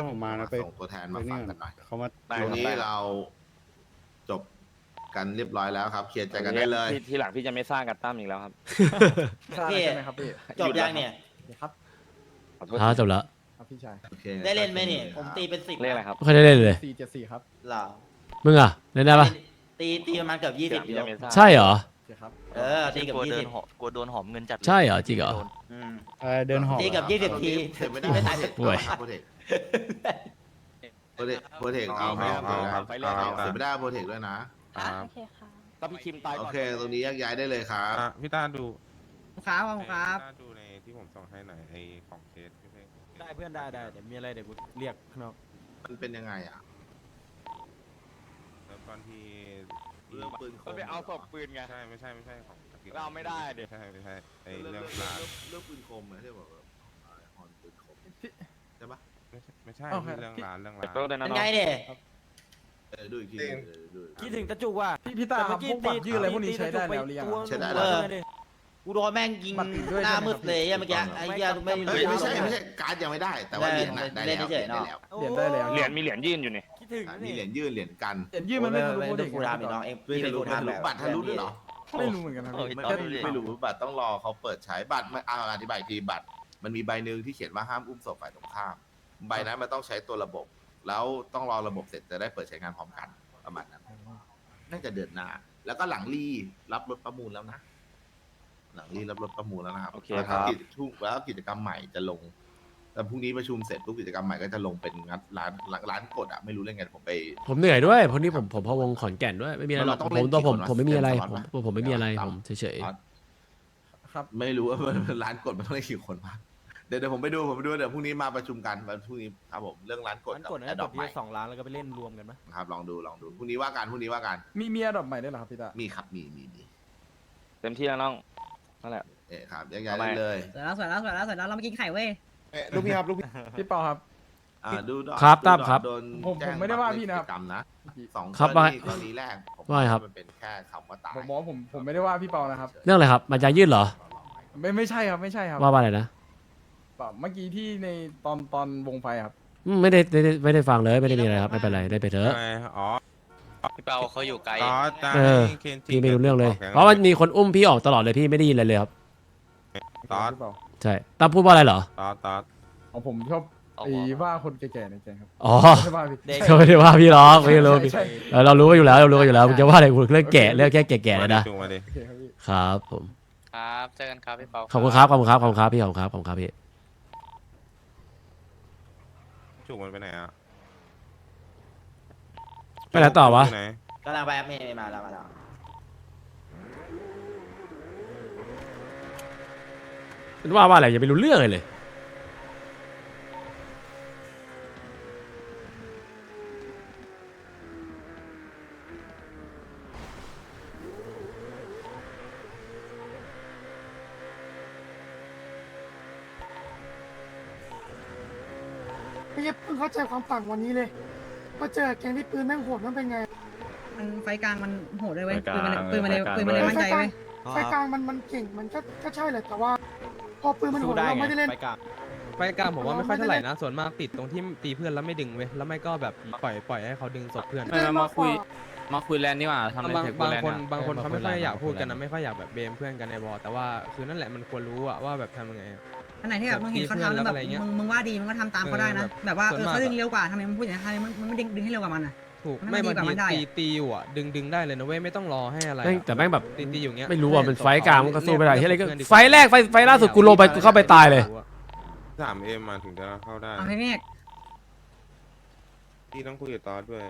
ถ้าผมมานะไปส่งตัวแทนมาฟังกันหน่อยเขามาได้ ตรงนี้ได้เราจบกันเรียบร้อยแล้วครับ เคลียร์ใจกันได้เลย ทีทีหลังพี่จะไม่สร้างกันตั้มอีกแล้วครับพี่ใช่ไหมครับพี่จบยังเนี่ยครับขอโทษอ้าวจบแล้วครับพี่ชายโอคได้เล่นไหมเนี่ยผมตีเป็นสิบเรียกอะไรครับไม่เคยได้เล่นเลย สี่เจ็ดสี่ครับ เหรอมึงอะเล่นได้ปะตีตีประมาณเกือบยี่สิบพี่จะไม่สร้างใช่เหรอโอเคครับเออตีเกือบกลัวยี่เดิสินบหอมกลัวโดนหอมเงินจัดเลยใช่เหรอจริงเหรอโดนอืมเออเดินหอบตีกับยี่สิบทีเสร็จไม่ได้ไม่ตายป่วย โปรเทคโปรเทคโปรเทคเอาไหมเอาเอาครับไปเรื่อยๆเสร็จไม่ได้โปรเทคด้วยนะโอเคค่ะถ้าพี่คิมตายโอก่อนเค ตรงนี้แยกย้ายได้เลยครับ อะพี่ต้าดูครับผมครับพี่ต้าดูในที่ผมส่งให้หน่อยไอ้ของเคสพี่เพ่งได้เพื่อนได้ได้เดี๋ยวมีอะไรเดี๋ยวกูเรียกข้างนอกมันเป็นยังไงอะเริ่มต้นที่ เรื่องปืนคก็มไปเอาศพปืนไง ใช่ไม่ใช่ไม่ใช่ของเราไม่ได้ดิไม่ใช่ไม่ใช่ไอ้เรื่องเรื่องเรื่องร้านเรื่องปืนคมเหมือนที่บอกว่าฮอนปืนคมใช่ปะไม่ใช่ไม่ใช่โอเคเรื่องร้านเรื่องขอร้านโทษด้วยนะเป็นน้องไงเนี่ยเออดูอีกทีเออดูอีกทีคิดถึงตะจุกว่ะพี่พี่ตาครับพวกบัตรยืดอะไรพวกนี้ใช้ได้แล้วหรือยังอะใช้ได้เอแล้วอกูโดนแม่งยิงบัตรด้วยหน้าใช่ไหมมืดเลยอะเมื่อกี้ไอ้เหี้ยไม่เฮ้ยรู้ไม่ใช่ไม่ใช่การ์ดยังไม่ได้ แต่ว่าเหรียญน่ะได้เล่นแล้วเฉยๆเนอะได้แล้วเหรียญได้แล้วเหรียญมีเหรียญยื่นอยู่นี่คิด ถึงอะมีเหรียญยื่นเหรียญกันเหรียญยืดมันไม่ทะลุโปรไม่เด็รู้กกูทำอีกน้องเองไม่พี่ทะเป็นลุกูไม่ทะทำลุแบบบัตรทะลุด้วยเหรอไม่รู้เหมือนกันครับโอ้ยพี่ ไม่ต้ไม่องดูดิไม่รู้บัตรต้องรอเขาเปิดใช้บัตรไม่เอาอธิบายอีกทีบัตร มันมีใบหนึ่งที่เขียนว่าห้ามอุ้มศพฝ่ายตรงข้าม ใบนั้นมันต้องใช้ตัวระบบ แล้วต้องรอระบบเสร็จจะได้เปิดใช้งานพร้อมกันประมาณนั้นน่าจะเดือนหน้าแล้วก็หลังรีรับรถประมูลแล้วนะ หลังรีรับรถประมูลแล้วนะครับโอเคแล้วครับกิจทุกแล้วกิจกรรมใหม่จะลง แต่พรุ่งนี้ประชุมเสร็จปุ๊บกิจกรรมใหม่ก็จะลงเป็นงัดร้านร้านร้านกดอะไม่รู้เรื่องไงผมไป ผมเหนื่อยด้วยเพราะนี้ผมผมพะวงขอนแก่นด้วยไม่มีอะไรหรอกเราต้องผเล่มนตัวผมกี่คนวะผมไม่มีอะไรเล่นผสล็มอตปะผมไม่มีอะไรเดี๋ยวผมเฉยอ๋อครับ ไม่รู้ว่าร้านกดมันต้องได้กี่คนวะเดี๋ยวเดี๋ยวผมไปดูผมไปดูเดี๋ยวพรุ่งนี้มาประชุมกันวันพรุ่งนี้ครับผมเรื่องร้านกดมันกดแอนะดกดอดกใหม่ที่สองล้านแล้วก็ไปเล่นรวมกันไหมครับลองดูลองดูพรุ่งนี้ว่ากันพรุ่งนี้ว่ากันมีมีอะดอปใหม่ด้วยเหรอครับพี่ตา มีครับมีมีมีเต็มที่แล้วน้องนั่นแหละ เอ๊ะครับแยกย้ายทำไมได้เลย สวยแล้วสวยแล้วสวยแล้วสวยแล้วเรามากินไข่เว้ย ลูกพี่ครับลูกพี่พี่เปาครับ อ่าดูดอกครับดูตั้มดอกครับโดนผมแจ้งผมไม่ได้ว่าพี่นะครับกิจกรรมนะสองครับกรณีว่ากรณีแรกผมว่าไงครับ มันเป็นแค่คำว่าตายผมบอกว่าผมผมไม่ได้ว่าพี่เปานะครับๆเรื่องอะไรครับมันจะยืดเหรอ ไม่ไม่ใช่ครับไม่ใช่ครับว่าว่าอะไรนะเปล่าเมื่อกี้ที่ในตอนตอนวงไฟครับ อืมไม่ได้ไม่ได้ไม่ได้ฟังเลยไม่ได้มีอะไรครับไม่เป็นไรได้ไปเถอะอะไรอ๋อพี่เปาเขาอยู่ไกลตอสจะเออให้เคนจิพี่ไม่รู้เรื่องเลยแกงเพราะว่ามีคนอุ้มพี่ออกตลอดเลยพี่ไม่ได้ยินอะไรเลยครับ ตอสพี่เปา ใช่ตั้มพูดว่าอะไรเหรอตอสตอสของผมชอบเอาไอ้หัวว่าคนแก่ๆในแกงครับอ๋อไม่ได้ว่าพี่เขาไม่ได้ว่าพี่หรอกไม่รู้พี่ใช่เออเรารู้กันอยู่แล้วเรารู้กันอยู่แล้วมึงจะว่าอะไรกูเรื่องแก่เรื่องแค่แก่ๆเลยนะจูงมาดิ โอเคครับพี่ ครับผมครับเจอกันครับพี่เปาขอบคุณครับขอบคุณครับขอบคุณครับพี่ขอบคุณครับขอบคุณครับพี่ จูงมันไปไหนอะไปไหนต่อวะจูงไหนกำลังไปไม่ไม่มาแล้วมาแล้ว มันว่าว่าอะไรยังไม่รู้เรื่องเลยเลยไม่ใช่เพิ่งเข้าใจความต่างวันนี้เลยมาเจอแกงที่ปืนแม่งโหดมันเป็นไงมันไฟกลางมันโหดเลยเว้ย ปืนมันปืนมันเลยปืนมันเลยมั่นใจเว้ย ไฟกลางมันมันเก่งมันก็ก็ใช่แหละแต่ว่า พอปืนมันโหดเราไม่ได้เล่น ไปกลางไปกลางผมว่าไม่ค่อยเท่าไหร่ไม่ได้นะส่วนมากติดตรงที่ตีเพื่อนแล้วไม่ดึงเว้ยแล้วไม่ก็แบบปล่อยปล่อยให้เขาดึงศพเพื่อนไม่ได้มาคุย มาคุยแลนด์นี่ว่าทำในบางเทคบางแลนด์คนเนี่ยบางคนเออเขาไม่ค่อยมาคุยอยากพูดกันมาคุยนะไม่ค่อยอยากแบบเบมเพื่อนกันในวอลแต่ว่าคือนั่นแหละมันควรรู้อะว่าแบบทำยังไงอะอันไหนที่แบบมึงเห็นเขาทำแล้วแบบอะไรเงี้ยมึงมึงว่าดีมึงก็ทำตามเขาได้นะเออแบบว่าส่เอวนอมากเขาดึงเร็วกว่าทำไมมึงพูดอย่างนั้นทำไมมึงมึงไม่ดึงดึงให้เร็วกว่ามันอะ ถูกมันไม่ดีบางกว่าทีมันได้ตีอะ ตีอยู่อะดึงดึงได้เลยนะเว้ยไม่ต้องรอให้อะไรแม่งอะแต่แม่งแบบ ตีตีอยู่เงี้ยไม่รู้ว่ามันไฟกลางมันก็สู้ไม่ได้เรียที่อะไรก็เพื่อนดีว่าไฟแรกไฟไฟล่าสุดกูลงไปกูเข้าไปตายเลย สามเอ็มมาถึงจะเข้าได้ เอาให้เมฆพี่ต้องคุยกับตอสด้วย